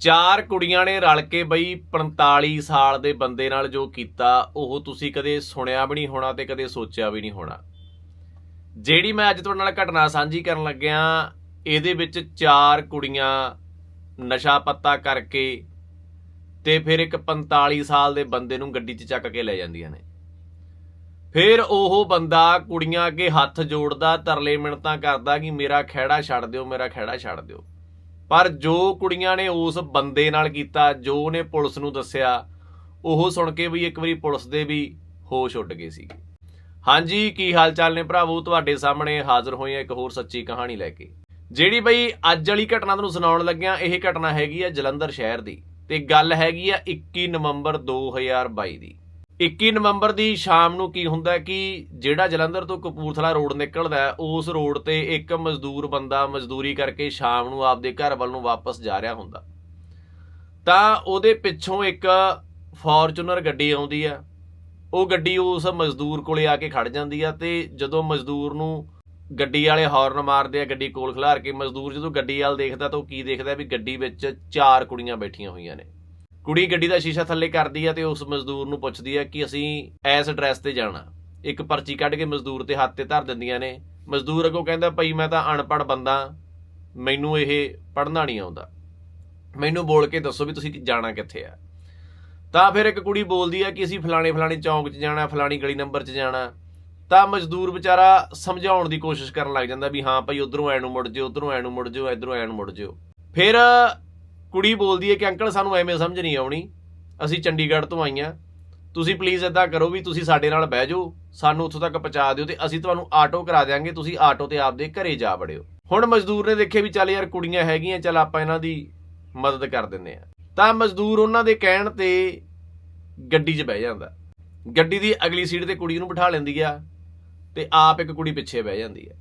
ਚਾਰ ਕੁੜੀਆਂ ਨੇ ਰਲ ਕੇ ਬਈ 45 ਸਾਲ ਦੇ ਬੰਦੇ ਨਾਲ ਜੋ ਕੀਤਾ, ਉਹ ਤੁਸੀਂ ਕਦੇ ਸੁਣਿਆ ਵੀ ਨਹੀਂ ਹੋਣਾ ਤੇ ਕਦੇ ਸੋਚਿਆ ਵੀ ਨਹੀਂ ਹੋਣਾ। ਜਿਹੜੀ ਮੈਂ ਅੱਜ ਤੁਹਾਡੇ ਨਾਲ ਘਟਨਾ ਸਾਂਝੀ ਕਰਨ ਲੱਗਿਆ, ਇਹਦੇ ਵਿੱਚ ਚਾਰ ਕੁੜੀਆਂ ਨਸ਼ਾ ਪੱਤਾ ਕਰਕੇ ਤੇ ਫਿਰ ਇੱਕ 45 ਸਾਲ ਦੇ ਬੰਦੇ ਨੂੰ ਗੱਡੀ 'ਚ ਚੱਕ ਕੇ ਲੈ ਜਾਂਦੀਆਂ ਨੇ। ਫਿਰ ਉਹ ਬੰਦਾ ਕੁੜੀਆਂ ਅੱਗੇ ਹੱਥ ਜੋੜਦਾ, ਤਰਲੇ ਮਿੰਨਤਾਂ ਕਰਦਾ ਕਿ ਮੇਰਾ ਖਹਿੜਾ ਛੱਡ ਦਿਓ, ਮੇਰਾ ਖਹਿੜਾ ਛੱਡ ਦਿਓ। ਪਰ ਜੋ ਕੁੜੀਆਂ ਨੇ ਉਸ ਬੰਦੇ ਨਾਲ ਕੀਤਾ, ਜੋ ਉਹਨੇ ਪੁਲਿਸ ਨੂੰ ਦੱਸਿਆ, ਉਹ ਸੁਣ ਕੇ ਵੀ ਇੱਕ ਵਾਰੀ ਪੁਲਿਸ ਦੇ ਵੀ ਹੋਸ਼ ਉੱਡ ਗਏ ਸੀਗੇ। ਹਾਂਜੀ, ਕੀ ਹਾਲ ਚਾਲ ਨੇ ਭਰਾਵੋ? ਤੁਹਾਡੇ ਸਾਹਮਣੇ ਹਾਜ਼ਰ ਹੋਏ ਹਾਂ ਇੱਕ ਹੋਰ ਸੱਚੀ ਕਹਾਣੀ ਲੈ ਕੇ। ਜਿਹੜੀ ਬਈ ਅੱਜ ਵਾਲੀ ਘਟਨਾ ਤੁਹਾਨੂੰ ਸੁਣਾਉਣ ਲੱਗਿਆ, ਇਹ ਘਟਨਾ ਹੈਗੀ ਆ ਜਲੰਧਰ ਸ਼ਹਿਰ ਦੀ ਤੇ ਗੱਲ ਹੈਗੀ ਆ 21 ਨਵੰਬਰ 2022 ਦੀ। 21 ਨਵੰਬਰ ਦੀ ਸ਼ਾਮ ਨੂੰ ਕੀ ਹੁੰਦਾ ਕਿ ਜਿਹੜਾ ਜਲੰਧਰ ਤੋਂ ਕਪੂਰਥਲਾ ਰੋਡ ਨਿਕਲਦਾ ਉਸ ਰੋਡ ਤੇ ਇੱਕ ਮਜ਼ਦੂਰ ਬੰਦਾ ਮਜ਼ਦੂਰੀ ਕਰਕੇ ਸ਼ਾਮ ਨੂੰ ਆਪਦੇ ਘਰ ਵੱਲ ਨੂੰ ਵਾਪਸ ਜਾ ਰਿਹਾ ਹੁੰਦਾ। ਤਾਂ ਉਹਦੇ ਪਿੱਛੋਂ ਇੱਕ ਫੋਰਚੂਨਰ ਗੱਡੀ ਆਉਂਦੀ ਆ ਉਹ ਗੱਡੀ ਉਸ ਮਜ਼ਦੂਰ ਕੋਲੇ ਆ ਕੇ ਖੜ ਜਾਂਦੀ ਆ ਤੇ ਜਦੋਂ ਮਜ਼ਦੂਰ ਨੂੰ ਗੱਡੀ ਵਾਲੇ ਹਾਰਨ ਮਾਰਦੇ ਆ, ਗੱਡੀ ਕੋਲ ਖਿਲਾਰ ਕੇ, ਮਜ਼ਦੂਰ ਜਦੋਂ ਗੱਡੀ ਵੱਲ ਦੇਖਦਾ ਤਾਂ ਉਹ ਕੀ ਦੇਖਦਾ ਵੀ ਗੱਡੀ ਵਿੱਚ ਚਾਰ ਕੁੜੀਆਂ ਬੈਠੀਆਂ ਹੋਈਆਂ ਨੇ। ਕੁੜੀ ਗੱਡੀ ਦਾ ਸ਼ੀਸ਼ਾ ਥੱਲੇ ਕਰਦੀ ਆ ਤੇ ਉਸ ਮਜ਼ਦੂਰ ਨੂੰ ਪੁੱਛਦੀ ਆ ਕਿ ਅਸੀਂ ਐਸ ਐਡਰੈਸ ਤੇ ਜਾਣਾ। ਇੱਕ ਪਰਚੀ ਕੱਢ ਕੇ ਮਜ਼ਦੂਰ ਤੇ ਹੱਥ ਤੇ ਧਰ ਦਿੰਦੀਆਂ ਨੇ। ਮਜ਼ਦੂਰ ਅੱਗੋਂ ਕਹਿੰਦਾ, ਭਾਈ, ਮੈਂ ਤਾਂ ਅਨਪੜ੍ਹ ਬੰਦਾ। ਮੈਨੂੰ ਇਹ ਪੜ੍ਹਨਾ ਨਹੀਂ ਆਉਂਦਾ। ਮੈਨੂੰ ਬੋਲ ਕੇ ਦੱਸੋ ਵੀ ਤੁਸੀਂ ਜਾਣਾ ਕਿੱਥੇ ਆ? ਤਾਂ ਫਿਰ ਇੱਕ ਕੁੜੀ ਬੋਲਦੀ ਆ ਕਿ ਅਸੀਂ ਫਲਾਣੇ ਫਲਾਣੇ ਚੌਂਕ 'ਚ ਜਾਣਾ, ਫਲਾਣੀ ਗਲੀ ਨੰਬਰ 'ਚ ਜਾਣਾ। ਤਾਂ ਮਜ਼ਦੂਰ ਵਿਚਾਰਾ ਸਮਝਾਉਣ ਦੀ ਕੋਸ਼ਿਸ਼ ਕਰਨ ਲੱਗ ਜਾਂਦਾ ਵੀ ਹਾਂ, ਭਾਈ, ਉਧਰੋਂ ਐ ਨੂੰ ਮੁੜ ਜਿਓ, ਉਧਰੋਂ ਐ ਨੂੰ ਮੁੜ ਜਿਓ, ਇਧਰੋਂ ਐ ਨੂੰ ਮੁੜ ਜਿਓ। ਫਿਰ ਕੁੜੀ ਬੋਲਦੀ ਹੈ ਕਿ ਅੰਕਲ ਸਾਨੂੰ ਐਵੇਂ ਸਮਝ ਨਹੀਂ ਆਉਣੀ। ਅਸੀਂ ਚੰਡੀਗੜ੍ਹ ਤੋਂ ਆਈਆਂ। ਤੁਸੀਂ ਪਲੀਜ਼ ਇਦਾਂ ਕਰੋ ਵੀ ਤੁਸੀਂ ਸਾਡੇ ਨਾਲ ਬਹਿ ਜਾਓ। ਸਾਨੂੰ ਉੱਥੋਂ ਤੱਕ ਪਹੁੰਚਾ ਦਿਓ ਤੇ ਅਸੀਂ ਤੁਹਾਨੂੰ ਆਟੋ ਕਰਾ ਦਿਆਂਗੇ। ਤੁਸੀਂ ਆਟੋ ਤੇ ਆਪਦੇ ਘਰੇ ਜਾ ਵੜਿਓ। ਹੁਣ ਮਜ਼ਦੂਰ ਨੇ ਦੇਖਿਆ ਵੀ ਚੱਲ ਯਾਰ ਕੁੜੀਆਂ ਹੈਗੀਆਂ, ਚੱਲ ਆਪਾਂ ਇਹਨਾਂ ਦੀ ਮਦਦ ਕਰ ਦਿੰਨੇ ਆ ਤਾਂ ਮਜ਼ਦੂਰ ਉਹਨਾਂ ਦੇ ਕਹਿਣ ਤੇ ਗੱਡੀ 'ਚ ਬਹਿ ਜਾਂਦਾ। ਗੱਡੀ ਦੀ ਅਗਲੀ ਸੀਟ ਤੇ ਕੁੜੀ ਨੂੰ ਬਿਠਾ ਲੈਂਦੀ ਆ ਤੇ ਆਪ ਇੱਕ ਕੁੜੀ ਪਿੱਛੇ ਬਹਿ ਜਾਂਦੀ ਆ।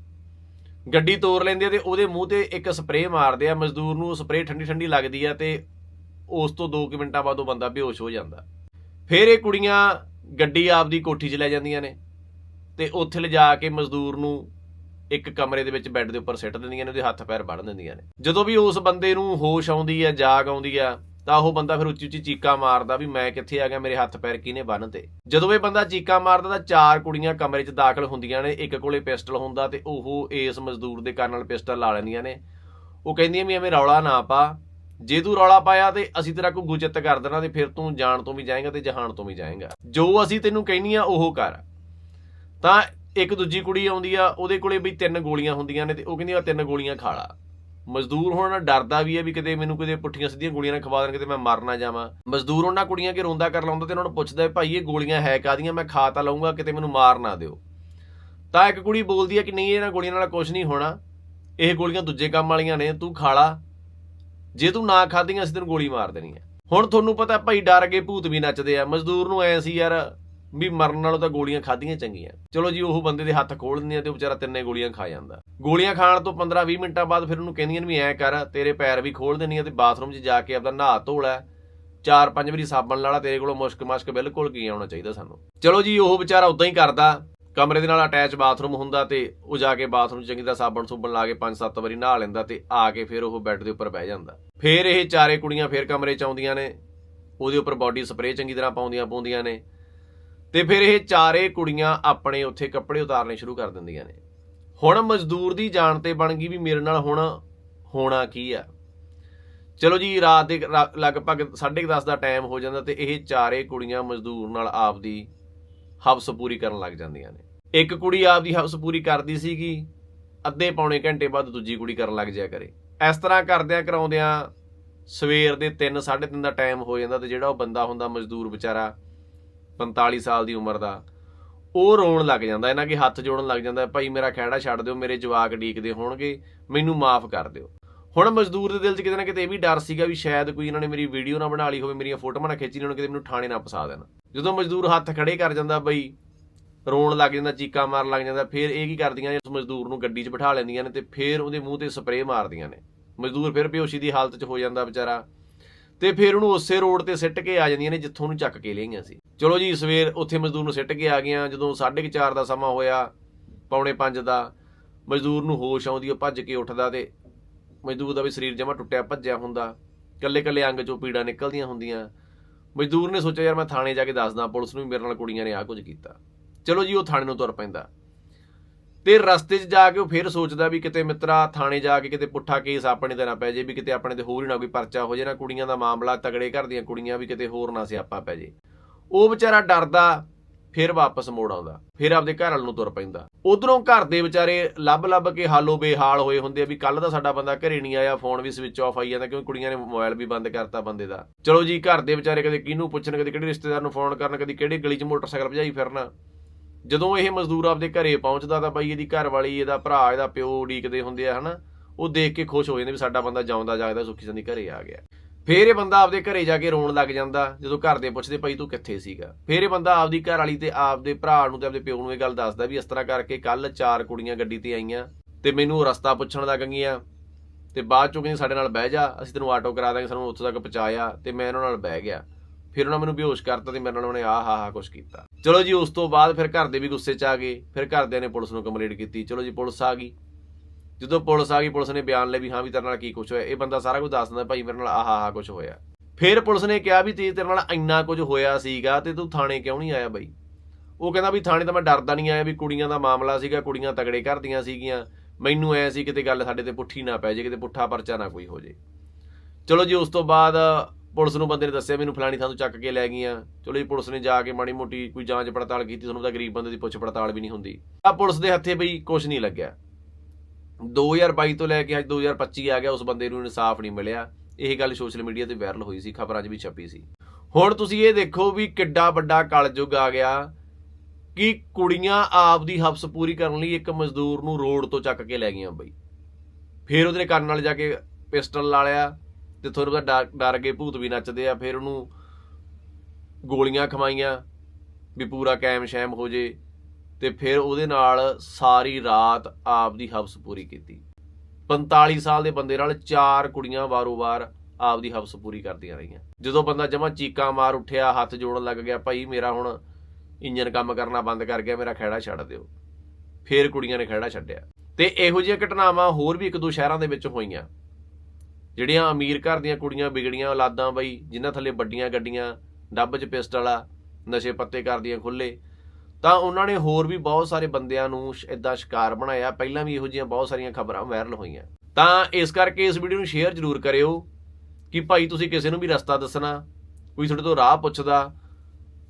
ਗੱਡੀ ਤੋਰ ਲੈਂਦੇ ਆ ਤੇ ਉਹਦੇ ਮੂੰਹ ਤੇ ਇੱਕ ਸਪਰੇਅ ਮਾਰਦੇ ਆ, ਮਜ਼ਦੂਰ ਨੂੰ ਸਪਰੇਅ ਠੰਡੀ ਠੰਡੀ ਲੱਗਦੀ ਆ ਤੇ ਉਸ ਤੋਂ 2 ਮਿੰਟਾਂ ਬਾਅਦ ਉਹ ਬੰਦਾ ਬੇਹੋਸ਼ ਹੋ ਜਾਂਦਾ। ਫਿਰ ਇਹ ਕੁੜੀਆਂ ਗੱਡੀ ਆਪਦੀ ਕੋਠੀ 'ਚ ਲੈ ਜਾਂਦੀਆਂ ਨੇ ਤੇ ਉੱਥੇ ਲਿਜਾ ਕੇ ਮਜ਼ਦੂਰ ਨੂੰ ਇੱਕ ਕਮਰੇ ਦੇ ਵਿੱਚ ਬੈੱਡ ਦੇ ਉੱਪਰ ਸਿੱਟ ਦਿੰਦੀਆਂ ਨੇ ਉਹਦੇ ਹੱਥ ਪੈਰ ਵੱਢ ਦਿੰਦੀਆਂ ਨੇ। ਜਦੋਂ ਵੀ ਉਸ ਬੰਦੇ ਨੂੰ ਹੋਸ਼ ਆਉਂਦੀ ਆ, ਜਾਗ ਆਉਂਦੀ ਆ ਤਾਂ ਉਹ ਬੰਦਾ ਫਿਰ ਉੱਚੀ ਉੱਚੀ ਚੀਕਾਂ ਮਾਰਦਾ ਵੀ ਮੈਂ ਕਿੱਥੇ ਆ ਗਿਆ, ਮੇਰੇ ਹੱਥ ਪੈਰ ਕਿਹਨੇ ਬੰਨਤੇ ਜਦੋਂ ਇਹ ਬੰਦਾ ਚੀਕਾਂ ਮਾਰਦਾ ਤਾਂ ਚਾਰ ਕੁੜੀਆਂ ਕਮਰੇ 'ਚ ਦਾਖਲ ਹੁੰਦੀਆਂ ਨੇ, ਇੱਕ ਕੋਲੇ ਪਿਸਟਲ ਹੁੰਦਾ ਤੇ ਉਹ ਇਸ ਮਜ਼ਦੂਰ ਦੇ ਕੰਨ ਨਾਲ ਪਿਸਟਲ ਲਾ ਲੈਂਦੀਆਂ ਨੇ। ਉਹ ਕਹਿੰਦੀਆਂ ਵੀ ਐਵੇਂ ਰੌਲਾ ਨਾ ਪਾ, ਜੇ ਤੂੰ ਰੌਲਾ ਪਾਇਆ ਤੇ ਅਸੀਂ ਤੇਰਾ ਕੋਈ ਗੁਜਤ ਕਰ ਦੇਣਾ ਤੇ ਫਿਰ ਤੂੰ ਜਾਣ ਤੋਂ ਵੀ ਜਾਏਗਾ ਤੇ ਜਹਾਨ ਤੋਂ ਵੀ ਜਾਏਗਾ। ਜੋ ਅਸੀਂ ਤੈਨੂੰ ਕਹਿਨੀਆਂ ਉਹ ਕਰ। ਤਾਂ ਇੱਕ ਦੂਜੀ ਕੁੜੀ ਆਉਂਦੀ ਆ, ਉਹਦੇ ਕੋਲੇ ਵੀ ਤਿੰਨ ਗੋਲੀਆਂ ਹੁੰਦੀਆਂ ਨੇ ਤੇ ਉਹ ਕਹਿੰਦੀ ਆ, ਤਿੰਨ ਗੋਲੀਆਂ ਖਾ ਲਾ। ਮਜ਼ਦੂਰ ਹੁਣ ਡਰਦਾ ਵੀ ਹੈ ਵੀ ਕਿਤੇ ਮੈਨੂੰ ਕਿਤੇ ਪੁੱਠੀਆਂ ਸਿੱਧੀਆਂ ਗੋਲੀਆਂ ਨਾ ਖਵਾ ਦੇਣ, ਕਿਤੇ ਮੈਂ ਮਰ ਨਾ ਜਾਵਾਂ। ਮਜ਼ਦੂਰ ਉਹਨਾਂ ਕੁੜੀਆਂ ਕੇ ਰੋਂਦਾ ਕਰ ਲਾਉਂਦਾ ਤੇ ਉਹਨਾਂ ਨੂੰ ਪੁੱਛਦਾ ਵੀ ਭਾਈ ਇਹ ਗੋਲੀਆਂ ਹੈ ਕਾਦੀਆਂ ਮੈਂ ਖਾ ਤਾਂ ਲਊਂਗਾ, ਕਿਤੇ ਮੈਨੂੰ ਮਾਰ ਨਾ ਦਿਓ। ਤਾਂ ਇੱਕ ਕੁੜੀ ਬੋਲਦੀ ਹੈ ਕਿ ਨਹੀਂ, ਇਹਨਾਂ ਗੋਲੀਆਂ ਨਾਲ ਕੁਝ ਨਹੀਂ ਹੋਣਾ। ਇਹ ਗੋਲੀਆਂ ਦੂਜੇ ਕੰਮ ਵਾਲੀਆਂ ਨੇ, ਤੂੰ ਖਾ ਲਾ। ਜੇ ਤੂੰ ਨਾ ਖਾਧੀਆਂ, ਅਸੀਂ ਤੈਨੂੰ ਗੋਲੀ ਮਾਰ ਦੇਣੀ ਹੈ। ਹੁਣ ਤੁਹਾਨੂੰ ਪਤਾ ਭਾਈ ਡਰ ਕੇ ਭੂਤ ਵੀ ਨੱਚਦੇ ਆ। ਮਜ਼ਦੂਰ ਨੂੰ ਐ ਸੀ ਯਾਰ ਵੀ ਮਰਨ ਨਾਲੋਂ ਤਾਂ ਗੋਲੀਆਂ ਖਾਧੀਆਂ ਚੰਗੀਆਂ। ਚਲੋ ਜੀ, ਉਹ ਬੰਦੇ ਦੇ ਹੱਥ ਖੋਲ ਦਿੰਦੀਆਂ ਤੇ ਉਹ ਵਿਚਾਰਾ ਤਿੰਨੇ ਗੋਲੀਆਂ ਖਾ ਜਾਂਦਾ। ਗੋਲੀਆਂ ਖਾਣ ਤੋਂ 15-20 ਮਿੰਟਾਂ ਬਾਅਦ ਫਿਰ ਉਹਨੂੰ ਕਹਿੰਦੀਆਂ ਨੇ ਵੀ ਐ ਕਰ, ਤੇਰੇ ਪੈਰ ਵੀ ਖੋਲ ਦੇਣੀਆਂ ਤੇ ਬਾਥਰੂਮ 'ਚ ਜਾ ਕੇ ਆਪਦਾ ਨਹਾ ਧੋ ਲੈ। ਚਾਰ ਪੰਜ ਵਾਰੀ ਸਾਬਣ ਲਾਲਾ ਤੇਰੇ ਕੋਲੋਂ ਮੁਸ਼ਕ ਮਸ਼ਕ ਬਿਲਕੁਲ ਕੀ ਆਉਣਾ ਚਾਹੀਦਾ ਸਾਨੂੰ। ਚਲੋ ਜੀ, ਉਹ ਵਿਚਾਰਾ ਉਦਾਂ ਹੀ ਕਰਦਾ। ਕਮਰੇ ਦੇ ਨਾਲ ਅਟੈਚ ਬਾਥਰੂਮ ਹੁੰਦਾ ਤੇ ਉਹ ਜਾ ਕੇ ਬਾਥਰੂਮ 'ਚ ਚੰਗੀ ਤਰ੍ਹਾਂ ਸਾਬਣ ਸੁਬਣ ਲਾ ਕੇ ਪੰਜ ਸੱਤ ਵਾਰੀ ਨਹਾ ਲੈਂਦਾ ਤੇ ਆ ਕੇ ਫਿਰ ਉਹ ਬੈੱਡ ਦੇ ਉੱਪਰ ਬਹਿ ਜਾਂਦਾ। ਫਿਰ ਇਹ ਚਾਰੇ ਕੁੜੀਆਂ ਫਿਰ ਕਮਰੇ 'ਚ ਆਉਂਦੀਆਂ ਨੇ। ਉਹਦੇ ਉੱਪਰ ਬਾਡੀ ਸਪਰੇਅ ਚੰਗੀ ਤਰ੍ਹਾਂ ਪਾਉਂਦੀਆਂ ਪਾਉਂਦੀਆਂ ਨੇ। ਤੇ ਫਿਰ ਇਹ ਚਾਰੇ ਕੁੜੀਆਂ ਆਪਣੇ ਉੱਥੇ ਕੱਪੜੇ ਉਤਾਰਨੇ ਸ਼ੁਰੂ ਕਰ ਦਿੰਦੀਆਂ ਨੇ। ਹੁਣ ਮਜ਼ਦੂਰ ਦੀ ਜਾਣ ਤੇ ਬਣ ਗਈ ਵੀ ਮੇਰੇ ਨਾਲ ਹੁਣ ਹੋਣਾ ਕੀ ਆ। ਚਲੋ ਜੀ, ਰਾਤ ਦੇ ਰਾ- ਲਗਭਗ 10:30 ਦਾ ਟਾਈਮ ਹੋ ਜਾਂਦਾ ਤੇ ਇਹ ਚਾਰੇ ਕੁੜੀਆਂ ਮਜ਼ਦੂਰ ਨਾਲ ਆਪਦੀ ਹਵਸ ਪੂਰੀ ਕਰਨ ਲੱਗ ਜਾਂਦੀਆਂ ਨੇ। ਇੱਕ ਕੁੜੀ ਆਪਦੀ ਹਵਸ ਪੂਰੀ ਕਰਦੀ ਸੀਗੀ, ਅੱਧੇ ਪੌਣੇ ਘੰਟੇ ਬਾਅਦ ਦੂਜੀ ਕੁੜੀ ਕਰਨ ਲੱਗ ਜਾਇਆ ਕਰੇ। ਇਸ ਤਰ੍ਹਾਂ ਕਰਦਿਆਂ ਕਰਾਉਂਦਿਆਂ ਸਵੇਰ ਦੇ 3 3:30 ਦਾ ਟਾਈਮ ਹੋ ਜਾਂਦਾ ਤੇ ਜਿਹੜਾ ਉਹ ਬੰਦਾ ਹੁੰਦਾ ਮਜ਼ਦੂਰ ਵਿਚਾਰਾ 45 ਸਾਲ ਦੀ ਉਮਰ ਦਾ, ਉਹ ਰੋਣ ਲੱਗ ਜਾਂਦਾ, ਇਹਨਾਂ ਕੇ ਹੱਥ ਜੋੜਨ ਲੱਗ ਜਾਂਦਾ, ਭਾਈ ਮੇਰਾ ਖਹਿੜਾ ਛੱਡ ਦਿਓ, ਮੇਰੇ ਜਵਾਕ ਡੀਕਦੇ ਹੋਣਗੇ, ਮੈਨੂੰ ਮਾਫ ਕਰ ਦਿਓ। ਹੁਣ ਮਜ਼ਦੂਰ ਦੇ ਦਿਲ 'ਚ ਕਿਤੇ ਨਾ ਕਿਤੇ ਇਹ ਵੀ ਡਰ ਸੀਗਾ ਵੀ ਸ਼ਾਇਦ ਕੋਈ ਇਹਨਾਂ ਨੇ ਮੇਰੀ ਵੀਡੀਓ ਨਾ ਬਣਾ ਲਈ ਹੋਵੇ, ਮੇਰੀਆਂ ਫੋਟੋਆਂ ਨਾ ਖਿੱਚੀ ਲੈਣ, ਕਿਤੇ ਮੈਨੂੰ ਥਾਣੇ ਨਾ ਫਸਾ ਦੇਣ। ਜਦੋਂ ਮਜ਼ਦੂਰ ਹੱਥ ਖੜੇ ਕਰ ਜਾਂਦਾ ਬਈ ਰੋਣ ਲੱਗ ਜਾਂਦਾ, ਚੀਕਾਂ ਮਾਰਨ ਲੱਗ ਜਾਂਦਾ, ਫਿਰ ਇਹ ਕੀ ਕਰਦੀਆਂ ਨੇ, ਉਸ ਮਜ਼ਦੂਰ ਨੂੰ ਗੱਡੀ 'ਚ ਬਿਠਾ ਲੈਂਦੀਆਂ ਨੇ ਤੇ ਫਿਰ ਉਹਦੇ ਮੂੰਹ ਤੇ ਸਪਰੇਅ ਮਾਰਦੀਆਂ ਨੇ। ਮਜ਼ਦੂਰ ਫਿਰ ਬੇਹੋਸ਼ੀ ਦੀ ਹਾਲਤ 'ਚ ਹੋ ਜਾਂਦਾ ਵਿਚਾਰਾ। ਤੇ ਫਿਰ ਉਹਨੂੰ ਉਸੇ ਰੋਡ ਤੇ ਸਿੱਟ ਕੇ ਆ ਜਾਂਦੀਆਂ ਨੇ ਜਿੱਥੋਂ ਉਹਨੂੰ ਚੱਕ ਕੇ ਲਿਆਈਆਂ ਸੀ। ਚਲੋ ਜੀ, ਸਵੇਰ ਉੱਥੇ ਮਜ਼ਦੂਰ ਨੂੰ ਸਿੱਟ ਕੇ ਆ ਗਈਆਂ। ਜਦੋਂ 4:30 ਦਾ ਸਮਾਂ ਹੋਇਆ, ਪੌਣੇ 5 ਦਾ, ਮਜ਼ਦੂਰ ਨੂੰ ਹੋਸ਼ ਆਉਂਦੀ, ਉਹ ਭੱਜ ਕੇ ਉੱਠਦਾ ਤੇ ਮਜ਼ਦੂਰ ਦਾ ਵੀ ਸਰੀਰ ਜਮਾ ਟੁੱਟਿਆ, ਭੱਜਿਆ ਹੁੰਦਾ। ਕੱਲੇ ਕੱਲੇ ਅੰਗ ਚੋਂ ਪੀੜਾ ਨਿਕਲਦੀਆਂ ਹੁੰਦੀਆਂ। ਮਜ਼ਦੂਰ ਨੇ ਸੋਚਿਆ, ਯਾਰ ਮੈਂ ਥਾਣੇ ਜਾ ਕੇ ਦੱਸਦਾ, ਪੁਲਿਸ ਨੂੰ ਵੀ ਮੇਰੇ ਨਾਲ ਕੁੜੀਆਂ ਨੇ ਆਹ ਕੁਝ ਕੀਤਾ। ਚਲੋ ਜੀ, ਉਹ ਥਾਣੇ ਨੂੰ ਤੁਰ ਪੈਂਦਾ। ਤੇ ਰਸਤੇ 'ਚ ਜਾ ਕੇ ਉਹ ਫਿਰ ਸੋਚਦਾ ਵੀ ਕਿਤੇ ਮਿੱਤਰਾ ਥਾਣੇ ਜਾ ਕੇ ਕਿਤੇ ਪੁੱਠਾ ਕੇਸ ਆਪਣੇ ਤੇ ਨਾ ਪੈ ਜੇ, ਵੀ ਕਿਤੇ ਆਪਣੇ ਤੇ ਹੋਰ ਹੀ ਨਾ ਕੋਈ ਪਰਚਾ ਹੋ ਜੇ ਨਾ ਕੁੜੀਆਂ ਦਾ ਮਾਮਲਾ, ਤਗੜੇ ਘਰ ਦੀਆਂ ਕੁੜੀਆਂ ਵੀ ਕਿਤੇ ਹੋਰ ਨਾ ਸਿਆਪਾ ਪੈ ਜੇ। ਉਹ ਵਿਚਾਰਾ ਡਰਦਾ, ਫਿਰ ਵਾਪਸ ਮੋੜ ਆਉਂਦਾ, ਫਿਰ ਆਪਦੇ ਘਰ ਵਾਲ ਨੂੰ ਤੁਰ ਪੈਂਦਾ। ਉਧਰੋਂ ਘਰ ਦੇ ਵਿਚਾਰੇ ਲੱਭ ਲੱਭ ਕੇ ਹਾਲੋ ਬੇਹਾਲ ਹੋਏ ਹੁੰਦੇ ਆ ਵੀ ਕੱਲ ਦਾ ਸਾਡਾ ਬੰਦਾ ਘਰੇ ਨਹੀਂ ਆਇਆ, ਫੋਨ ਵੀ ਸਵਿਚ ਆਫ ਆਈ ਜਾਂਦਾ ਕਿਉਂਕਿ ਕੁੜੀਆਂ ਨੇ ਮੋਬਾਈਲ ਵੀ ਬੰਦ ਕਰਤਾ ਬੰਦੇ ਦਾ। ਚਲੋ ਜੀ, ਘਰ ਦੇ ਵਿਚਾਰੇ ਕਦੇ ਕਿਹਨੂੰ ਪੁੱਛਣ, ਕਦੇ ਕਿਹੜੇ ਰਿਸ਼ਤੇਦਾਰ ਨੂੰ ਫੋਨ ਕਰਨ, ਕਦੇ ਕਿਹੜੇ ਗਲੀ 'ਚ ਮੋਟਰਸਾਈਕਲ ਭਜਾਈ ਫਿਰਨਾ। ਜਦੋਂ ਇਹ ਮਜ਼ਦੂਰ ਆਪਦੇ ਘਰੇ ਪਹੁੰਚਦਾ ਤਾਂ ਬਾਈ ਇਹਦੀ ਘਰ ਵਾਲੀ ਇਹਦਾ ਭਰਾ, ਇਹਦਾ ਪਿਓ ਉਡੀਕਦੇ ਹੁੰਦੇ ਆ, ਹਨਾ? ਉਹ ਦੇਖ ਕੇ ਖੁਸ਼ ਹੋ ਜਾਂਦੇ ਵੀ ਸਾਡਾ ਬੰਦਾ ਜਾਉਂਦਾ ਜਾਗਦਾ, ਸੁੱਖੀ ਸੰਦੀ ਘਰੇ ਆ ਗਿਆ। ਫੇਰ ਇਹ ਬੰਦਾ ਆਪਦੇ ਘਰੇ ਜਾ ਕੇ ਰੋਣ ਲੱਗ ਜਾਂਦਾ, ਜਦੋਂ ਘਰ ਦੇ ਪੁੱਛਦੇ ਭਾਈ ਤੂੰ ਕਿੱਥੇ ਸੀਗਾ? ਫੇਰ ਇਹ ਬੰਦਾ ਆਪਦੀ ਘਰ ਵਾਲੀ ਤੇ ਆਪਦੇ ਭਰਾ ਨੂੰ ਤੇ ਆਪਦੇ ਪਿਓ ਨੂੰ ਇਹ ਗੱਲ ਦੱਸਦਾ ਵੀ ਇਸ ਤਰ੍ਹਾਂ ਕਰਕੇ ਕੱਲ ਚਾਰ ਕੁੜੀਆਂ ਗੱਡੀ ਤੇ ਆਈਆਂ ਤੇ ਮੈਨੂੰ ਰਸਤਾ ਪੁੱਛਣ ਲੱਗ ਗਈਆਂ ਤੇ ਬਾਅਦ ਚੋਂ ਕਹਿੰਦੇ ਸਾਡੇ ਨਾਲ ਬਹਿ ਜਾ, ਅਸੀਂ ਤੈਨੂੰ ਆਟੋ ਕਰਾ ਦਾਂਗੇ, ਸਾਨੂੰ ਉੱਥੇ ਤੱਕ ਪਹੁੰਚਾਇਆ ਤੇ ਮੈਂ ਉਹਨਾਂ ਨਾਲ ਬਹਿ ਗਿਆ। ਫਿਰ ਉਹਨਾਂ ਮੈਨੂੰ ਬੇਹੋਸ਼ ਕਰਤਾ ਤੇ ਮੇਰੇ ਨਾਲ ਉਹਨੇ ਆਹ ਹਾ ਹਾ ਕੁਛ ਕੀਤਾ। ਚਲੋ ਜੀ, ਉਸ ਤੋਂ ਬਾਅਦ ਫਿਰ ਘਰ ਦੇ ਵੀ ਗੁੱਸੇ 'ਚ ਆ ਗਏ। ਫਿਰ ਘਰਦਿਆਂ ਨੇ ਪੁਲਿਸ ਨੂੰ ਕੰਪਲੇਂਟ ਕੀਤੀ, ਚਲੋ ਜੀ, ਪੁਲਿਸ ਆ ਗਈ। ਜਦੋਂ ਪੁਲਿਸ ਆ ਗਈ, ਪੁਲਿਸ ਨੇ ਬਿਆਨ ਲਿਆ ਵੀ ਹਾਂ ਵੀ ਤੇਰੇ ਨਾਲ ਕੀ ਕੁਛ ਹੋਇਆ। ਇਹ ਬੰਦਾ ਸਾਰਾ ਕੁਝ ਦੱਸ ਦਿੰਦਾ, ਭਾਈ ਮੇਰੇ ਨਾਲ ਆਹ ਆਹ ਕੁਛ ਹੋਇਆ। ਫਿਰ ਪੁਲਿਸ ਨੇ ਕਿਹਾ ਵੀ ਤੇ ਤੇਰੇ ਨਾਲ ਇੰਨਾ ਕੁਝ ਹੋਇਆ ਸੀਗਾ ਤੇ ਤੂੰ ਥਾਣੇ ਕਿਉਂ ਨਹੀਂ ਆਇਆ ਬਾਈ? ਉਹ ਕਹਿੰਦਾ ਵੀ ਥਾਣੇ ਤਾਂ ਮੈਂ ਡਰਦਾ ਨਹੀਂ ਆਇਆ ਵੀ ਕੁੜੀਆਂ ਦਾ ਮਾਮਲਾ ਸੀਗਾ, ਕੁੜੀਆਂ ਤਗੜੇ ਕਰਦੀਆਂ ਸੀਗੀਆਂ। ਮੈਨੂੰ ਐ ਸੀ ਕਿਤੇ ਗੱਲ ਸਾਡੇ ਤੇ ਪੁੱਠੀ ਨਾ ਪੈ ਜੇ, ਕਿਤੇ ਪੁੱਠਾ ਪਰਚਾ ਨਾ ਕੋਈ ਹੋ ਜੇ। ਚਲੋ ਜੀ, ਉਸ ਤੋਂ ਬਾਅਦ ਪੁਲਿਸ ਨੂੰ ਬੰਦੇ ਨੇ ਦੱਸਿਆ ਮੈਨੂੰ ਫਲਾਣੀ ਥਾਂ ਤੋਂ ਚੱਕ ਕੇ ਲੈ ਗਈਆਂ। ਚਲੋ ਜੀ, ਪੁਲਿਸ ਨੇ ਜਾ ਕੇ ਮਾੜੀ ਮੋਟੀ ਕੋਈ ਜਾਂਚ ਪੜਤਾਲ ਕੀਤੀ, ਤੁਹਾਨੂੰ ਪਤਾ ਗਰੀਬ ਬੰਦੇ ਦੀ ਪੁੱਛ ਪੜਤਾਲ ਵੀ ਨਹੀਂ ਹੁੰਦੀ। ਆ ਪੁਲਿਸ ਦੇ ਹੱਥੇ ਬਈ ਕੁਝ ਨਹੀਂ ਲੱਗਿਆ। 2022 ਤੋਂ ਲੈ ਕੇ ਅੱਜ 2025 ਆ ਗਿਆ, ਉਸ ਬੰਦੇ ਨੂੰ ਇਨਸਾਫ ਨਹੀਂ ਮਿਲਿਆ। ਇਹ ਗੱਲ ਸੋਸ਼ਲ ਮੀਡੀਆ ਤੇ ਵਾਇਰਲ ਹੋਈ ਸੀ, ਖਬਰਾਂ 'ਚ ਵੀ ਛਪੀ ਸੀ। ਹੁਣ ਤੁਸੀਂ ਇਹ ਦੇਖੋ ਵੀ ਕਿੱਡਾ ਵੱਡਾ ਕਲਯੁੱਗ ਆ ਗਿਆ ਕਿ ਕੁੜੀਆਂ ਆਪ ਦੀ ਹਫ਼ਸ ਪੂਰੀ ਕਰਨ ਲਈ ਇੱਕ ਮਜ਼ਦੂਰ ਨੂੰ ਰੋਡ ਤੋਂ ਚੱਕ ਕੇ ਲੈ ਗਈਆਂ ਬਈ। ਫਿਰ ਉਹਦੇ ਕੰਨ ਨਾਲ ਜਾ ਕੇ ਪਿਸਟਲ ਲਾ ਲਿਆ ਤੇ ਤੁਹਾਨੂੰ ਪਤਾ ਡਰ- ਡਰ ਕੇ ਭੂਤ ਵੀ ਨੱਚਦੇ ਆ, ਫਿਰ ਉਹਨੂੰ ਗੋਲੀਆਂ ਖਵਾਈਆਂ ਵੀ ਪੂਰਾ ਕੈਮ ਸ਼ੈਮ ਹੋ ਜੇ ਤੇ ਫਿਰ ਉਹਦੇ ਨਾਲ ਸਾਰੀ ਰਾਤ ਆਪ ਦੀ ਹਵਸ ਪੂਰੀ ਕੀਤੀ। 45 ਸਾਲ ਦੇ ਬੰਦੇ ਨਾਲ ਚਾਰ ਕੁੜੀਆਂ ਵਾਰੋ-ਵਾਰ ਆਪ ਦੀ ਹਵਸ ਪੂਰੀ ਕਰਦੀਆਂ ਰਹੀਆਂ। ਜਦੋਂ ਬੰਦਾ ਜਮਾ ਚੀਕਾਂ ਮਾਰ ਉੱਠਿਆ, ਹੱਥ ਜੋੜਨ ਲੱਗ ਗਿਆ, ਭਾਈ ਮੇਰਾ ਹੁਣ ਇੰਜਨ ਕੰਮ ਕਰਨਾ ਬੰਦ ਕਰ ਗਿਆ, ਮੇਰਾ ਖਹਿੜਾ ਛੱਡ ਦਿਓ। ਫੇਰ ਕੁੜੀਆਂ ਨੇ ਖਹਿੜਾ ਛੱਡਿਆ। ਤੇ ਇਹੋ ਜਿਹੀਆਂ ਘਟਨਾਵਾਂ ਹੋਰ ਵੀ ਇੱਕ ਦੋ ਸ਼ਹਿਰਾਂ ਦੇ ਵਿੱਚ ਹੋਈਆਂ। ਜਿਹੜੀਆਂ ਅਮੀਰ ਘਰ ਦੀਆਂ ਕੁੜੀਆਂ ਵਿਗੜੀਆਂ ਔਲਾਦਾਂ ਬਈ, ਜਿਨ੍ਹਾਂ ਥੱਲੇ ਵੱਡੀਆਂ ਗੱਡੀਆਂ, ਡੱਬ 'ਚ ਪਿਸਟਲ ਆ ਨਸ਼ੇ ਪੱਤੇ ਕਰਦੀਆਂ ਖੁੱਲੇ ਤਾਂ ਉਹਨਾਂ ਨੇ ਹੋਰ ਵੀ ਬਹੁਤ ਸਾਰੇ ਬੰਦਿਆਂ ਨੂੰ ਇਦਾਂ ਸ਼ਿਕਾਰ ਬਣਾਇਆ। ਪਹਿਲਾਂ ਵੀ ਇਹੋ ਜਿਹੀਆਂ ਬਹੁਤ ਸਾਰੀਆਂ ਖਬਰਾਂ ਵਾਇਰਲ ਹੋਈਆਂ। ਤਾਂ ਇਸ ਕਰਕੇ ਇਸ ਵੀਡੀਓ ਨੂੰ ਸ਼ੇਅਰ ਜ਼ਰੂਰ ਕਰਿਓ ਕਿ ਭਾਈ ਤੁਸੀਂ ਕਿਸੇ ਨੂੰ ਵੀ ਰਸਤਾ ਦੱਸਣਾ, ਕੋਈ ਤੁਹਾਡੇ ਤੋਂ ਰਾਹ ਪੁੱਛਦਾ,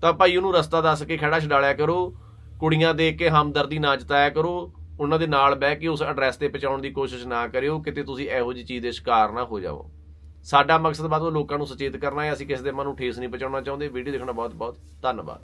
ਤਾਂ ਭਾਈ ਉਹਨੂੰ ਰਸਤਾ ਦੱਸ ਕੇ ਖੜਾ ਛਡਾਲਿਆ ਕਰੋ, ਕੁੜੀਆਂ ਦੇਖ ਕੇ ਹਮਦਰਦੀ ਨਾ ਜਤਾਇਆ ਕਰੋ ਉਹਨਾਂ ਦੇ ਨਾਲ ਬਹਿ ਕੇ ਉਸ ਐਡਰੈਸ ਤੇ ਪਹੁੰਚਾਉਣ ਦੀ ਕੋਸ਼ਿਸ਼ ਨਾ ਕਰਿਓ, ਕਿਤੇ ਤੁਸੀਂ ਇਹੋ ਜਿਹੀ ਚੀਜ਼ ਦੇ ਸ਼ਿਕਾਰ ਨਾ ਹੋ ਜਾਓ ਸਾਡਾ ਮਕਸਦ ਬਾਤ ਉਹ ਲੋਕਾਂ ਨੂੰ ਸੁਚੇਤ ਕਰਨਾ ਹੈ, ਅਸੀਂ ਕਿਸੇ ਦੇ ਮਨ ਨੂੰ ਠੇਸ ਨਹੀਂ ਪਹੁੰਚਾਉਣਾ ਚਾਹੁੰਦੇ। ਵੀਡੀਓ ਦੇਖਣਾ ਬਹੁਤ ਬਹੁਤ ਧੰਨਵਾਦ।